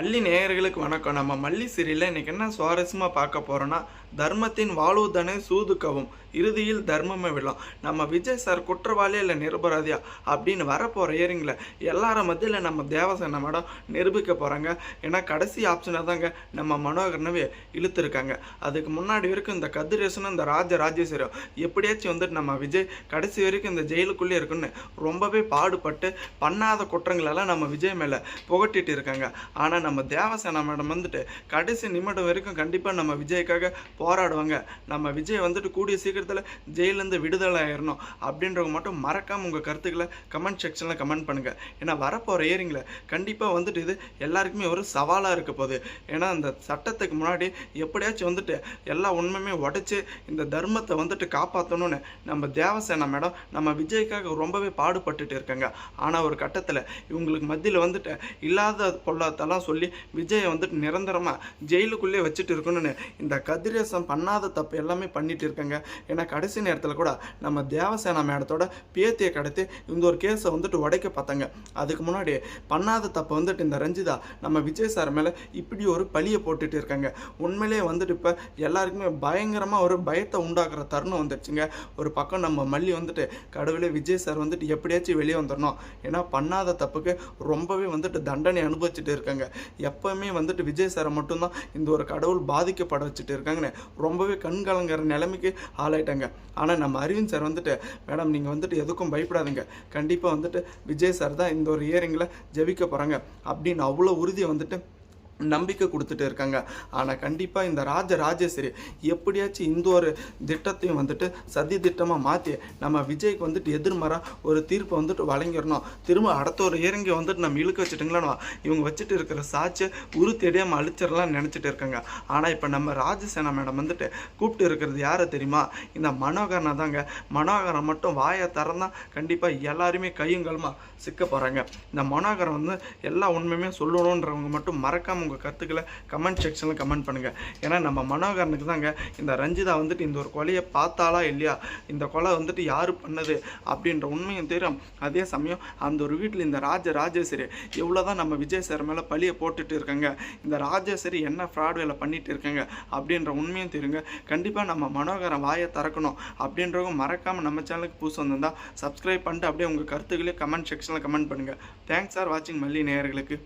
மல்லி நேயர்களுக்கு வணக்கம். நம்ம மல்லி சீரியலில் இன்றைக்கி என்ன சுவாரஸ்யமாக பார்க்க போகிறோன்னா தர்மத்தின் வாழ்வுதனை சூதுக்கவும். இறுதியில் தர்மமே விழும் நம்ம விஜய் சார் குற்றவாளி இல்லை நிரபராதியா அப்படின்னு வரப்போகிற இயரிங்கில் எல்லார மத்தியில் நம்ம தேவசேனா மேடம் நிரூபிக்க போகிறாங்க ஏன்னா கடைசி ஆப்ஷனாக தாங்க நம்ம மனோகரனவே இழுத்துருக்காங்க. அதுக்கு முன்னாடி வரைக்கும் இந்த கதிரேசனும் இந்த ராஜ ராஜேஸ்வரம் எப்படியாச்சும் வந்துட்டு நம்ம விஜய் கடைசி வரைக்கும் இந்த ஜெயிலுக்குள்ளே இருக்குன்னு ரொம்பவே பாடுபட்டு பண்ணாத குற்றங்களெல்லாம் நம்ம விஜய் மேலே புகட்டிட்டு இருக்காங்க. ஆனால் நம்ம தேவசேனா மேடம் வந்துட்டு கடைசி நிமிடம் வரைக்கும் கண்டிப்பாக நம்ம விஜய்க்காக போராடுவாங்க. நம்ம விஜய் வந்துட்டு கூடிய சீக்கிரம் சீக்கிரத்தில் ஜெயிலேருந்து விடுதலை ஆயிடணும் அப்படின்றவங்க மட்டும் மறக்காமல் உங்கள் கருத்துக்களை கமெண்ட் செக்ஷனில் கமெண்ட் பண்ணுங்கள் ஏன்னா வரப்போகிற இயரிங்கில் கண்டிப்பாக வந்துட்டு இது எல்லாருக்குமே ஒரு சவாலாக இருக்க போகுது. ஏன்னா அந்த சட்டத்துக்கு முன்னாடி எப்படியாச்சும் வந்துட்டு எல்லா உண்மையுமே உடைச்சு இந்த தர்மத்தை வந்துட்டு காப்பாற்றணும்னு நம்ம தேவசேனா மேடம் நம்ம விஜய்க்காக ரொம்பவே பாடுபட்டுட்டு இருக்காங்க. ஆனால் ஒரு கட்டத்தில் இவங்களுக்கு மத்தியில் வந்துட்டு இல்லாத பொல்லாத்தெல்லாம் சொல்லி விஜயை வந்துட்டு நிரந்தரமாக ஜெயிலுக்குள்ளே வச்சுட்டு இருக்கணும்னு இந்த கதிரேசம் பண்ணாத தப்பு எல்லாமே பண்ணிட்டு இருக்காங்க. ஏன்னா கடைசி நேரத்தில் கூட நம்ம தேவசேனா மேடத்தோட பேத்தியை கடத்தி இந்த ஒரு கேஸை வந்துட்டு உடைக்க பார்த்தாங்க. அதுக்கு முன்னாடி பண்ணாத தப்பை வந்துட்டு இந்த ரஞ்சிதா நம்ம விஜய் சார் மேலே இப்படி ஒரு பழியை போட்டுட்டு இருக்காங்க. உண்மையிலேயே வந்துட்டு இப்போ எல்லாருக்குமே பயங்கரமாக ஒரு பயத்தை உண்டாக்குற தருணம் வந்துடுச்சுங்க ஒரு பக்கம் நம்ம மல்லி வந்துட்டு கடவுளே விஜய் சார் வந்துட்டு எப்படியாச்சும் வெளியே வந்துடணும். ஏன்னா பண்ணாத தப்புக்கு ரொம்பவே வந்துட்டு தண்டனை அனுபவிச்சுட்டு இருக்காங்க. எப்பவுமே வந்துட்டு விஜய் சாரை மட்டும்தான் இந்த ஒரு கடவுள் பாதிக்கப்பட வச்சுட்டு இருக்காங்கன்னு ரொம்பவே கண் கலங்குற நிலைமைக்கு ஆகிட்டாங்க ஆனால் நம்ம அரவிந்த் சார் வந்துட்டு மேடம் நீங்கள் வந்துட்டு எதுக்கும் பயப்படாதீங்க. கண்டிப்பாக வந்துட்டு விஜய் சார் தான் இந்த ஒரு இயரிங்கில் ஜெபிக்க போகிறாங்க அப்படின்னு அவ்வளோ உறுதியை வந்துட்டு நம்பிக்கை கொடுத்துட்டு இருக்காங்க. ஆனால் கண்டிப்பாக இந்த ராஜ ராஜேஸ்வரி எப்படியாச்சும் இந்த ஒரு திட்டத்தையும் வந்துட்டு சதி திட்டமாக மாற்றி நம்ம விஜய்க்கு வந்துட்டு எதிர்மறாக ஒரு தீர்ப்பை வந்துட்டு வழங்கிடணும். திரும்ப அடுத்த ஒரு இறங்கி வந்துட்டு நம்ம இழுக்க வச்சுட்டுங்களா இவங்க வச்சுட்டு இருக்கிற சாட்சியை உரு தெரியாமல் அழிச்சிடலாம்னு நினச்சிட்டு இருக்காங்க. ஆனால் இப்போ நம்ம ராஜசேனா மேடம் வந்துட்டு கூப்பிட்டு இருக்கிறது யாரை தெரியுமா? இந்த மனோகரனை தாங்க. மனோகரன் மட்டும் வாயை திறந்தால் கண்டிப்பாக எல்லாருமே கையும் சிக்க போகிறாங்க இந்த மனோகரன் வந்து எல்லா உண்மையுமே சொல்லணுன்றவங்க மட்டும் மறக்காமல் உங்கள் கருத்துக்களை கமெண்ட் செக்ஷனில் கமெண்ட் பண்ணுங்கள் ஏன்னா நம்ம மனோகரனுக்கு தாங்க இந்த ரஞ்சிதா வந்துட்டு இந்த ஒரு கொலையை பார்த்தாலா இல்லையா? இந்த கொலை வந்துட்டு யார் பண்ணது அப்படின்ற உண்மையும் தெரியும். அதே சமயம் அந்த ஒரு வீட்டில் இந்த ராஜ ராஜேஸ்வரி எவ்வளோ தான் நம்ம விஜய் சார் மேலே பழியை போட்டுட்டு இருக்காங்க. இந்த ராஜேஸ்வரி என்ன ஃப்ராட் வேலை பண்ணிட்டு இருக்காங்க அப்படின்ற உண்மையும் தெரியுங்க. கண்டிப்பாக நம்ம மனோகரன் வாயை திறக்கணும் அப்படின்றவங்க மறக்காமல் நம்ம சேனலுக்கு புதுசு வந்திருந்தால் சப்ஸ்கிரைப் பண்ணிட்டு அப்படியே உங்கள் கருத்துக்களே கமெண்ட் செக்ஷனில் கமெண்ட் பண்ணுங்கள் தேங்க்ஸ் ஃபார் வாட்சிங் மல்லி நேயர்களுக்கு.